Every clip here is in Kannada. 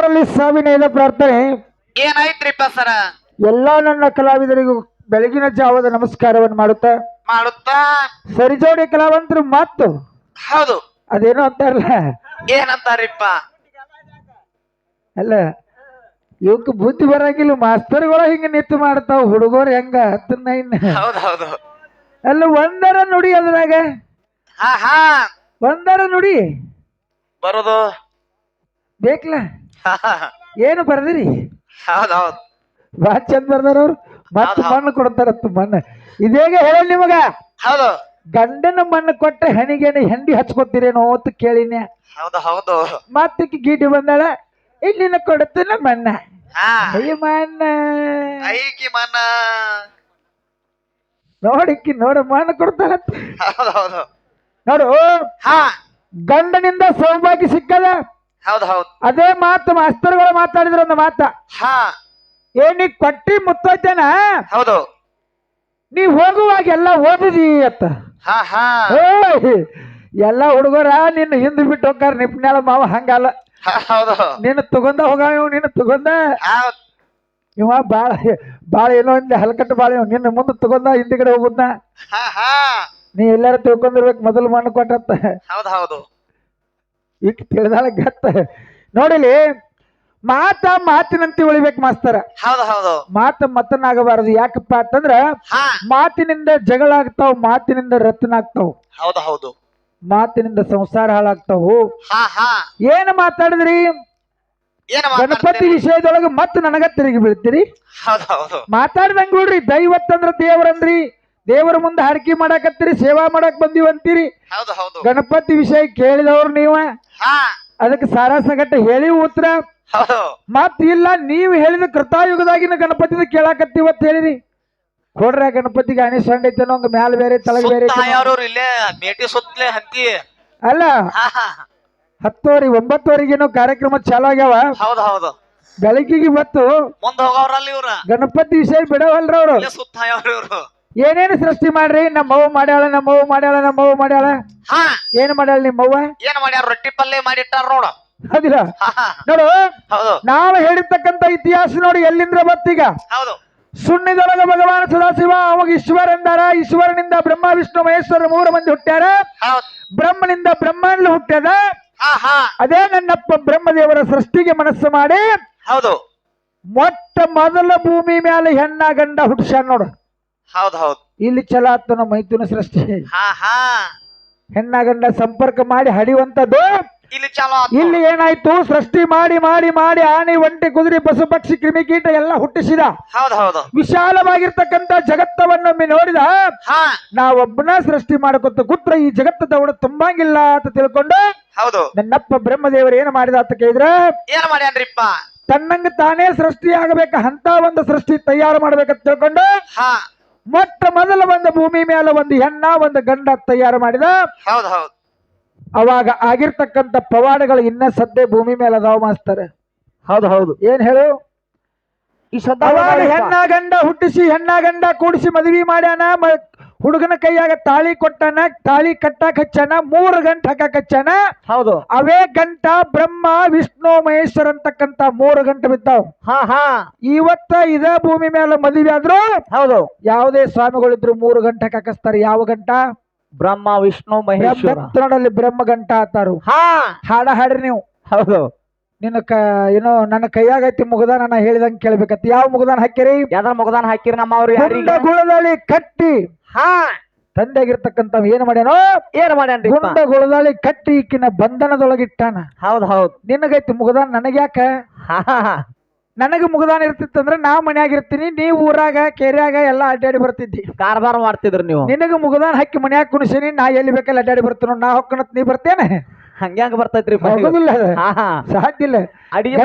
ಎಲ್ಲರಲ್ಲಿ ಸಾವಿನ ಪ್ರಾರ್ಥನೆ. ಏನಾಯ್ತ್ರಿಪ್ಪ ಸರ? ಎಲ್ಲಾ ನನ್ನ ಕಲಾವಿದರಿಗೂ ಬೆಳಗಿನ ಜಾವದ ನಮಸ್ಕಾರವನ್ನು ಮಾಡುತ್ತಾ. ಮಾಡುತ್ತಾ? ಸರಿಜೋಡಿ ಕಲಾವಂತರು ಮಾತು. ಹೌದು. ಅದೇನು ಅಂತಾರಲ್ಲ. ಏನಂತಾರಿಪ್ಪ? ಅಲ್ಲ ಇವಕ್ ಬುದ್ಧಿ ಬರಂಗಿಲ್ಲ ಮಾಸ್ತರ್ಗಳ ಹಿಂಗ ನಿತ್ತು ಮಾಡ್ತಾವ ಹುಡುಗರು ಹೆಂಗ? ಹತ್ತನ್ನ ಇನ್ನ. ಹೌದು ಹೌದು ಅಲ್ಲ ಒಂದರ ನುಡಿ ಅದ್ರಾಗ. ಹಾ ಹಾ ಒಂದರ ನುಡಿ. ಬರೋದು. ಬೇಕಲ್ಲ ಏನು ಬರ್ದಿರಿ? ಹೌದು ಹೌದು ಬಾ ಚಂದ ಬರ್ದಾರ ಅವ್ರು ಮತ್ತ. ಮಣ್ಣು ಕೊಡ್ತಾರತ್ತ ಮಣ್ಣು. ಇದೇಗ ಹೇಳ ನಿಮಗ? ಹೌದು. ಗಂಡನ ಮಣ್ಣು ಕೊಟ್ಟ ಹೆಣಿಗೇನೆ ಹೆಂಡಿ ಹಚ್ಕೊತೀರೇನೋ ಅಂತ ಕೇಳಿನ. ಹೌದು ಹೌದು. ಮತ್ತಕ್ಕೆ ಗೀಟಿ ಬಂದಾಳ ಇಲ್ಲಿನ ಕೊಡುತ್ತನ ಮಣ್ಣ. ಹಾ. ಅಯ್ಯ ಮಣ್ಣ. ಐಕಿ ಮನ ನೋಡಿಕ್ಕಿ ನೋಡು ಮಣ್ಣು ಕೊಡ್ತಾರತ್ತ ಹೌದು ಹೌದು. ನೋಡು. ಹಾ. ಗಂಡನಿಂದ ಸೌಭಾಗ್ಯ ಸಿಕ್ಕದ ಹೌದು ಹೌದು. ಅದೇ ಮಾತು ಮಾಸ್ತರ್ಗಳು ಮಾತಾಡಿದ್ರು ಒಂದು ಮಾತ. ಹಾ. ಏನಿ ಕೊಟ್ಟಿ ಮುತ್ತೈತೇನ ಹೌದು. ನೀ ಹೋಗುವಾಗ ಎಲ್ಲ ಓದಿದಿ ಅತ್ತ. ಹಾ ಹಾ. ಏಯ್! ಎಲ್ಲ ಹುಡುಗರ ನಿನ್ನ ಹಿಂದ್ ಬಿಟ್ಟು ಹೋಗಾರ ನಿಪ್ನ್ಯಾಳ ಮಾವ ಹಂಗಲ್ಲ. ಹಾ, ಹೌದು. ನಿನ್ನ ತಗೊಂಡ ಹೋಗ ಇವ್ ನಿನ್ನ ತಗೊಂಡ. ಹೌದು. ಇವ ಬಾಳ ಬಾಳ ಏನೋ ಹಿಂದೆ ಹಲಕಟ್ಟು ಬಾಳ ಇವ ನಿನ್ನ ಮುಂದೆ ತಗೊಂಡ ಹಿಂದಿಗಡೆ ಹೋಗುದ್ನ. ಹಾ ಹಾ. ನೀ ಎಲ್ಲಾರು ತಿಳ್ಕೊಂಡಿರ್ಬೇಕು ಮೊದಲು ಮಣ್ಣು ಕೊಟ್ಟತ್ತ ಹೌದು ಹೌದು. ಈಗ ತಿಳಿದಾಳ ಗತ್ತ. ನೋಡಿಲಿ ಮಾತ ಮಾತಿನಂತೆ ಉಳಿಬೇಕು ಮಾಸ್ತರ. ಹೌದು ಹೌದು. ಮಾತ ಮತನಾಗಬಾರದು ಯಾಕಪ್ಪ ಅಂತಂದ್ರ ಹಾ. ಮಾತಿನಿಂದ ಜಗಳ ಆಗ್ತಾವ ಮಾತಿನಿಂದ ರತ್ನ ಆಗ್ತಾವ. ಹೌದು ಹೌದು. ಮಾತಿನಿಂದ ಸಂಸಾರ ಹಾಳಾಗ್ತಾವು. ಹಾ ಹಾ. ಏನ್ ಮಾತಾಡಿದ್ರಿ? ಏನ್ ಗಣಪತಿ ವಿಷಯದೊಳಗ ಮತ್ ನನಗ ತಿರುಗಿ ಬೀಳ್ತೀರಿ? ಹೌದು ಹೌದು. ಮಾತಾಡ್ದಂಗ್ ನೋಡ್ರಿ ದೈವತ್ತಂದ್ರ ದೇವ್ರಂದ್ರಿ. ದೇವರ ಮುಂದೆ ಹಾಡಿಕೆ ಮಾಡಾಕತ್ತೀರಿ ಸೇವಾ ಮಾಡಕ್ ಬಂದಿವಂತೀರಿ ಹೌದು ಹೌದು. ಗಣಪತಿ ವಿಷಯ ಕೇಳಿದವ್ರು ನೀವ? ಹಾ. ಅದಕ್ಕೆ ಸಾರಾ ಸಂಗಟ ಹೇಳಿ ಉತ್ತರ. ಹೌದು. ಮತ್ ಇಲ್ಲ ನೀವು ಹೇಳಿದ ಕೃತಾಯುಗದಾಗಿನ ಗಣಪತಿದ ಅಂತ ಹೇಳಿರಿ. ಕೊಡ್ರ ಗಣಪತಿ ಅಣಿ ಸಣ್ಣ ಐತೇನೋ ಹಂಗ ಮ್ಯಾಲ ಬೇರೆ ತಳಗ ಬೇರೆ ಐತೇನೋ. ಯಾವ್ರವ್ರು ಇಲ್ಲೇ? ಮೇಟಿ ಸುತ್ತಲೇ ಹಂತಿ ಅಲ್ಲ ಹಾ ಹಾ. ಹತ್ತುವರೆ ಒಂಬತ್ತುವರೆಗೇನೋ ಕಾರ್ಯಕ್ರಮ ಚಾಲು ಆಗ್ಯಾವ. ಹೌದು ಹೌದು. ಬೆಳಕಿಗೆ ಬತ್ತು ಮುಂದ್ ಹೋಗವ್ರಲ್ಲ ಇವ್ರ. ಗಣಪತಿ ವಿಷಯ ಬಿಡವಲ್ರ ಅವ್ರು ಇಲ್ಲೇ ಇವ್ರು. ಏನೇನು ಸೃಷ್ಟಿ ಮಾಡ್ರಿ? ನಮ್ಮವ್ವ ಮಾಡ್ಯಾಳ ನಮ್ಮವ್ವ ಮಾಡ್ಯಾಳ ನಮ್ಮವ್ವ ಮಾಡ್ಯಾಳ? ಹಾ. ಏನ್ ಮಾಡ್ಯಾಳ ನಿಮ್ಮವ್ವ? ಏನ್ ಮಾಡ್ಯಾರ ರೊಟ್ಟಿ ಪಲ್ಲೆ ಮಾಡಿಟ್ಟಾರ ನೋಡ. ಅದಿಲ್ಲ ಹಾ ಹಾ. ನೋಡು ಹೌದು. ನಾವು ಹೇಳಿರ್ತಕ್ಕಂತ ಇತಿಹಾಸ ನೋಡಿ ಎಲ್ಲಿಂದ್ರ ಬತ್ತೀಗ ಹೌದು. ಸುಣ್ಣಿದೊಳಗ ಭಗವಾನ್ ಸದಾಶಿವ ಅವಾಗ ಈಶ್ವರ ಎಂದಾರ ಈಶ್ವರನಿಂದ ಬ್ರಹ್ಮ ವಿಷ್ಣು ಮಹೇಶ್ವರ ಮೂರು ಮಂದಿ ಹುಟ್ಟ್ಯಾರ. ಬ್ರಹ್ಮನಿಂದ ಬ್ರಹ್ಮಾಂಡ ಹುಟ್ಟ್ಯದ. ಅದೇ ನನ್ನಪ್ಪ ಬ್ರಹ್ಮದೇವರ ಸೃಷ್ಟಿಗೆ ಮನಸ್ಸು ಮಾಡಿ ಹೌದು. ಮೊಟ್ಟ ಮೊದಲ ಭೂಮಿ ಮೇಲೆ ಹೆಣ್ಣ ಗಂಡ ಹುಟ್ಟಿಸ್ಯಾರ ನೋಡು. ಹೌದು ಹೌದು. ಇಲ್ಲಿ ಚಲ ಆತನ ಮೈತ್ರಿನ ಸೃಷ್ಟಿ. ಹಾ ಹಾ. ಹೆಣ್ಣ ಗಂಡ ಸಂಪರ್ಕ ಮಾಡಿ ಹಡಿಯುವಂತದ್ದು ಇಲ್ಲಿ ಚಲೋ ಆತು. ಇಲ್ಲಿ ಏನಾಯ್ತು? ಸೃಷ್ಟಿ ಮಾಡಿ ಮಾಡಿ ಮಾಡಿ ಆನೆ ಒಂಟಿ ಕುದುರೆ ಪಶು ಪಕ್ಷಿ ಕ್ರಿಮಿಕೀಟ ಎಲ್ಲ ಹುಟ್ಟಿಸಿದ. ಹೌದು ಹೌದು. ವಿಶಾಲವಾಗಿರ್ತಕ್ಕಂಥ ಜಗತ್ತವನ್ನೊಮ್ಮೆ ನೋಡಿದ. ಹಾ. ನಾವೊಬ್ಬನ ಸೃಷ್ಟಿ ಮಾಡ್ಕೊತ ಕೂತ್ರ ಈ ಜಗತ್ತ ದೌಡ ತುಂಬಂಗಿಲ್ಲ ಅಂತ ತಿಳ್ಕೊಂಡು ಹೌದು. ನನ್ನಪ್ಪ ಬ್ರಹ್ಮದೇವರು ಏನು ಮಾಡಿದ ಅಂತ ಕೇಳಿದ್ರ ಏನ್ ಮಾಡ್ಯಾನ್ರಿಪ್ಪ ತನ್ನಂಗ ತಾನೇ ಸೃಷ್ಟಿ ಆಗಬೇಕ ಅಂತ ಒಂದು ಸೃಷ್ಟಿ ತಯಾರು ಮಾಡ್ಬೇಕಂತ ತಿಳ್ಕೊಂಡು ಹಾ. ಮೊಟ್ಟ ಮೊದಲ ಒಂದು ಭೂಮಿ ಮೇಲೆ ಒಂದು ಹೆಣ್ಣ ಒಂದು ಗಂಡ ತಯಾರು ಮಾಡಿದ. ಹೌದು ಹೌದು. ಅವಾಗ ಆಗಿರ್ತಕ್ಕಂಥ ಪವಾಡಗಳು ಇನ್ನ ಸದ್ಯ ಭೂಮಿ ಮೇಲೆ ಅದಾವ ಮಾಸ್ತಾರೆ. ಹೌದು ಹೌದು. ಏನ್ ಹೇಳು? ಈ ಅವಾಗ ಹೆಣ್ಣ ಗಂಡ ಹುಟ್ಟಿಸಿ ಹೆಣ್ಣ ಗಂಡ ಕೂಡಿಸಿ ಮದುವೆ ಮಾಡ್ಯಾನ ಹುಡುಗನ ಕೈಯಾಗ ತಾಳಿ ಕೊಟ್ಟನ ತಾಳಿ ಕಟ್ಟಾಕ ಹಚ್ಚನ ಮೂರು ಗಂಟೆ ಹಾಕಾಕ ಹಚ್ಚನ. ಹೌದು. ಅವೇ ಗಂಟ ಬ್ರಹ್ಮ ವಿಷ್ಣು ಮಹೇಶ್ವರ ಅಂತಕ್ಕಂತ ಮೂರು ಗಂಟೆ ಬಿದ್ದಾವ್. ಹಾ ಹಾ. ಇವತ್ತ ಇದೇ ಭೂಮಿ ಮೇಲೆ ಮದುವೆ ಆದ್ರು ಹೌದು. ಯಾವುದೇ ಸ್ವಾಮಿಗಳಿದ್ರು ಮೂರು ಗಂಟೆ ಹಾಕಿಸ್ತಾರೆ ಯಾವ ಗಂಟ? ಬ್ರಹ್ಮ ವಿಷ್ಣು ಮಹೇಶ್ವರ. ಬ್ರಹ್ಮ ಗಂಟ ಆತಾರು. ಹಾ. ಹಾಡ ಹಾಡ್ರಿ ನೀವು. ಹೌದು. ನಿನ್ನ ಕ ಏನೋ ನನ್ನ ಕೈಯಾಗೈತಿ ಮುಗದಾನ ನಾ ಹೇಳಿದಂಗೆ ಕೇಳ್ಬೇಕತ್. ಯಾವ ಮುಗದಾನ ಹಾಕಿರಿ ಯಾವ್ದಾರ ಮುಗದಾನ ಹಾಕಿರಿ ನಮ್ಮ ಅವ್ರಿಗೆ ಗುಳದಲ್ಲಿ ಕಟ್ಟಿ. ಹಾ. ತಂದೆಗಿರ್ತಕ್ಕಂಥ ಏನ್ ಮಾಡ್ಯಾನೋ? ಏನ್ ಮಾಡ್ಯಾನ್ರಿ ಗುಂಡ ಗುಳದಲ್ಲಿ ಕಟ್ಟಿ ಈಕಿನ ಬಂಧನದೊಳಗಿಟ್ಟಾನ. ಹೌದ್ ಹೌದ್. ನಿನಗೈತಿ ಮುಗದಾನ ನನಗ್ಯಾಕ? ಯಾಕ ಹಾ ಹಾ. ನನಗ ಮುಗದಾನ ಇರ್ತಿತ್ತಂದ್ರ ನಾ ಮನ್ಯಾಗ ಇರ್ತೀನಿ ನೀ ಊರಾಗ ಕೆರ್ಯಾಗ ಎಲ್ಲಾ ಅಡ್ಡಾಡಿ ಬರ್ತಿದ್ದಿ. ಕಾರ್ಬಾರ್ ಮಾಡ್ತಿದ್ರಿ ನೀವು. ನಿನಗ ಮುಗದಾನ ಹಾಕಿ ಮನ್ಯಾಗ ಕುಣಿಸೀನಿ ನಾ ಎಲ್ಲಿ ಬೇಕಲ್ಲ ಅಡ್ಡಾಡಿ ಬರ್ತೀನೋ ನಾ ಹೊಕ್ಕನತ್ ನೀ ಬರ್ತೇನೆ. ಹಂಗ್ಯಾಂಗ ಬರ್ತೈತ್ರಿ ಸಾಧ್ಯ ಇಲ್ಲ. ಅಡಿಗೆ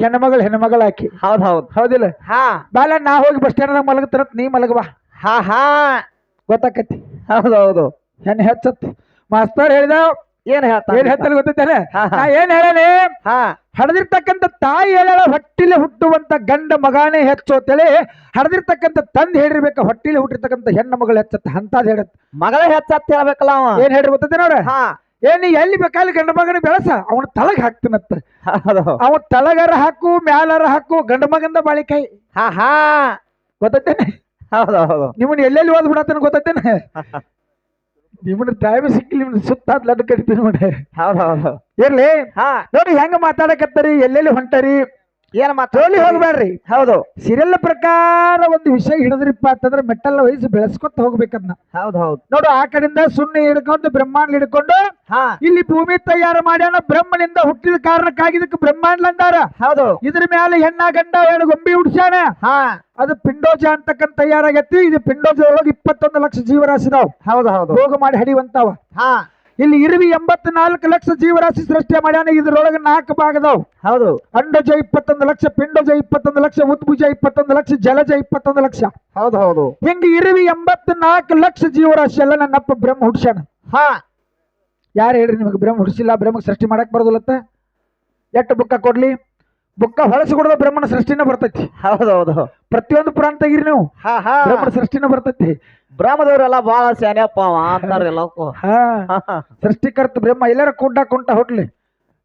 ಹೆಣ್ಣು ಮಗಳು ಹೆಣ್ಣು ಮಗಳ ಹಾಕಿ ಹೌದ್ ಹೌದ್. ಹೌದಿಲ್ಲ. ಹಾ. ಬಾಲ ನಾ ಹೋಗಿ ಬಸ್ ಸ್ಟ್ಯಾಂಡ್ ಮಲಗತ್ತಿರತ್ ನೀ ಮಲಗವಾ ಹಾ ಹಾ. ಗೊತ್ತಾಕತಿ. ಹೌದು ಹೌದು ಹೆಣ್ಣು ಹೆಚ್ಚತ್. ಮಾಸ್ತರ್ ಹೇಳಿದ ಏನ್ ಹೇಳ್ತಾರೆ ಏನ್ ಹೇಳ್ತಾನೆ ಗೊತ್ತಿದ್ದೇನೆ ಏನ್ ಹೇಳಲಿ ಹಾ. ಹಡದಿರ್ತಕ್ಕಂಥ ತಾಯಿ ಹೇಳ ಹೊಟ್ಟಿಲಿ ಹುಟ್ಟುವಂತ ಗಂಡ ಮಗಾನೇ ಹೆಚ್ಚು ಅಂತೇಳಿ ಹಡದಿರ್ತಕ್ಕಂಥ ತಂದೆ ಹೇಳಿರ್ಬೇಕ ಹೊಟ್ಟಿಲಿ ಹುಟ್ಟಿರ್ತಕ್ಕಂಥ ಹೆಣ್ಣು ಮಗಳು ಹೆಚ್ಚತ್ತ ಅಂತದ್ ಹೇಳತ್. ಮಗಳ ಹೆಚ್ಚತ್ತ ಹೇಳ್ಬೇಕಲ್ಲ ಅವ. ಏನ್ ಹೇಳಿ ಗೊತ್ತೈತೆ ನೋಡ್ರಿ ಹಾ. ಏನ್ ಎಲ್ಲಿ ಬೇಕಾದ್ರೆ ಗಂಡ ಮಗನ ಬೆಳಸ ಅವನ ತಳಗ್ ಹಾಕ್ತೀನತ್ತ ಹೌದು. ಅವ ತಳಗರ ಹಾಕು ಮ್ಯಾಲರ ಹಾಕು ಗಂಡ ಮಗಂದ ಬಾಳಿಕಾಯಿ. ಹಾ ಹಾ. ಗೊತ್ತೈತೇನೆ ಹೌದು ಹೌದು. ನಿಮ್ಮನ್ನ ಎಲ್ಲೆಲ್ಲಿ ಓದ್ ಬಿಡತ್ತೇನೆ ಗೊತ್ತೇನೆ ನಿಮ್ಮನ್ನ ಟೈಮ್ ಸಿಕ್ಕಿಲ್ಲ ನಿಮ್ಮ ಸುತ್ತ ಲಡ್ಡು ಕಡಿತೀನಿ ನೋಡಿ. ಹೌದು ಹೌದು. ಇರ್ಲಿ. ಹಾ. ನೋಡಿ ಹೆಂಗ ಮಾತಾಡಕತ್ತರಿ ಎಲ್ಲೆಲ್ಲಿ ಹೊಂಟರಿ? ಏನ್ ಮಾತ್ರ ಜೋಲಿ ಹೋಗ್ಬೇಡ್ರಿ. ಹೌದು. ಸಿರಿಯಲ್ ಪ್ರಕಾರ ಒಂದು ವಿಷಯ ಹಿಡಿದ್ರಿಪ್ಪ ಅಂತಂದ್ರೆ ಮೆಟ್ಟಲ್ಲ ವಯಸ್ಸು ಬೆಳೆಸ್ಕೊತ ಹೋಗ್ಬೇಕದ್ನ. ಹೌದು ಹೌದು. ನೋಡು ಆ ಕಡೆಯಿಂದ ಸುಣ್ಣ ಹಿಡ್ಕೊಂಡು ಬ್ರಹ್ಮಾಂಡ ಹಿಡ್ಕೊಂಡು ಇಲ್ಲಿ ಭೂಮಿ ತಯಾರು ಮಾಡ್ಯಾನ ಬ್ರಹ್ಮನಿಂದ ಹುಟ್ಟಿದ ಕಾರಣಕ್ಕಾಗಿ ಇದಕ್ಕೆ ಬ್ರಹ್ಮಾಂಡ ಅಂದಾರ. ಹೌದು. ಇದ್ರ ಮೇಲೆ ಹೆಣ್ಣ ಗಂಡ ಎರಡು ಗೊಂಬಿ ಹುಡ್ಸ್ಯಾನ ಹಾ. ಅದು ಪಿಂಡೋಜ ಅಂತಕ್ಕಂತ ತಯಾರಾಗೈತಿ ಇದು ಪಿಂಡೋಜದೊಳಗೆ ಇಪ್ಪತ್ತೊಂದು ಲಕ್ಷ ಜೀವರಾಶಿದಾವ್. ಹೌದು ಹೌದು. ಹೋಗ ಮಾಡಿ ಹಡಿವಂತಾವ ಹಾ. ಇಲ್ಲಿ ಇರುವಿ ಎಂಬತ್ನಾಲ್ಕು ಲಕ್ಷ ಜೀವರಾಶಿ ಸೃಷ್ಟಿ ಮಾಡ್ಯಾನ. ಇದ್ರೊಳಗೆ ನಾಲ್ಕು ಭಾಗದವು. ಹೌದು. ಅಂಡಜ ಇಪ್ಪತ್ತೊಂದು ಲಕ್ಷ ಪಿಂಡಜ ಇಪ್ಪತ್ತೊಂದು ಲಕ್ಷ ಉದ್ಭುಜ ಇಪ್ಪತ್ತೊಂದು ಲಕ್ಷ ಜಲಜ ಇಪ್ಪತ್ತೊಂದು ಲಕ್ಷ. ಹೌದು ಹೌದು. ಹಿಂಗ ಇರುವಿ ಎಂಬತ್ನಾಲ್ಕು ಲಕ್ಷ ಜೀವರಾಶಿ. ಎಲ್ಲ ನನ್ನಪ್ಪ ಬ್ರಹ್ಮ ಹುಡ್ಸ್ಯಾನ. ಹಾ. ಯಾರು ಹೇಳ್ರಿ ನಿಮಗೆ ಬ್ರಹ್ಮ ಹುಡ್ಸಿಲ್ಲ ಬ್ರಹ್ಮಕ್ಕೆ ಸೃಷ್ಟಿ ಮಾಡಕ್ ಬರೋದಿಲ್ಲತ್ತ? ಎಟ್ಟು ಬುಕ್ಕ ಕೊಡ್ಲಿ? ಬುಕ್ಕ ಹೊಳಸಿ ಕೊಡದ ಬ್ರಹ್ಮನ ಸೃಷ್ಟಿನ ಬರ್ತೈತಿ. ಹೌದು ಹೌದು ಪ್ರತಿಯೊಂದು ಪುರಾಣ ತೆಗಿರಿ ನೀವು. ಹಾ ಹಾ. ಬ್ರಹ್ಮನ ಸೃಷ್ಟಿನ ಬರ್ತೈತಿ. ಬ್ರಹ್ಮದವ್ರೆಲ್ಲ ಬಹಳ ಸ್ಯಾನ್ಯಪ್ಪ ಅಂತಾರ ಎಲ್ಲಕ್ಕೂ ಹಾ. ಸೃಷ್ಟಿಕರ್ತ ಬ್ರಹ್ಮ ಎಲ್ಲಾರ ಕುಂಟ ಕುಂಟ ಹುಟ್ಲಿ.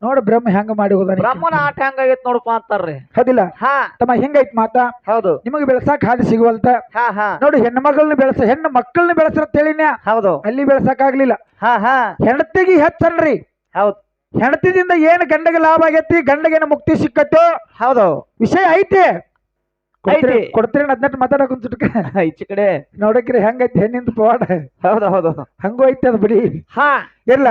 ನೋಡಿ ಬ್ರಹ್ಮ ಹೆಂಗ ಮಾಡಿ ಹೋದ ಬ್ರಹ್ಮನ ಆಟ ಹೆಂಗಾಗೈತ್ ನೋಡಪ್ಪ ಅಂತಾರ್ರಿ. ಹೌದಿಲ್ಲ? ಹಾ. ತಮ್ಮ ಹೆಂಗೈತ್ ಮಾತಾ? ಹೌದು. ನಿಮಗೆ ಬೆಳಸಾಕ ಹಾದಿ ಸಿಗುವಲ್ತ? ಹಾ ಹಾ. ನೋಡಿ ಹೆಣ್ಣು ಮಗಳನ್ನ ಬೆಳೆಸ ಹೆಣ್ಣು ಮಕ್ಕಳನ್ನ ಬೆಳೆಸ್ರ ತಿಳಿನ್ಯಾ ಹೌದು. ಅಲ್ಲಿ ಬೆಳಸಾಕ ಆಗ್ಲಿಲ್ಲ ಹಾ ಹಾ. ಹೆಂಡತಿಗೆ ಹೆಚ್ಚನ್ರಿ. ಹೌದು. ಹೆಂಡತಿದಿಂದ ಏನು ಗಂಡಗೆ ಲಾಭ ಆಗೈತಿ ಗಂಡಗೇನ ಮುಕ್ತಿ ಸಿಕ್ಕತ್ತೋ? ಹೌದು. ವಿಷಯ ಐತೆ. ಕೊಡ್ತೀರಿ ಐತಿ. ಕೊಡ್ತೀರಿ ಹದಿನೆಂಟು ಮಾತಾಡಕ್ ಒಂದ್ ಈಚೆ ಕಡೆ. ನೋಡಕ್ರಿ ಹೆಂಗೈತಿ ಹೆಣ್ಣಿಂದ ಪವಾಡ. ಹೌದು ಹೌದು. ಹಂಗೂ ಐತಿ ಅದು ಬಿಡಿ. ಹಾ. ಇಲ್ಲ.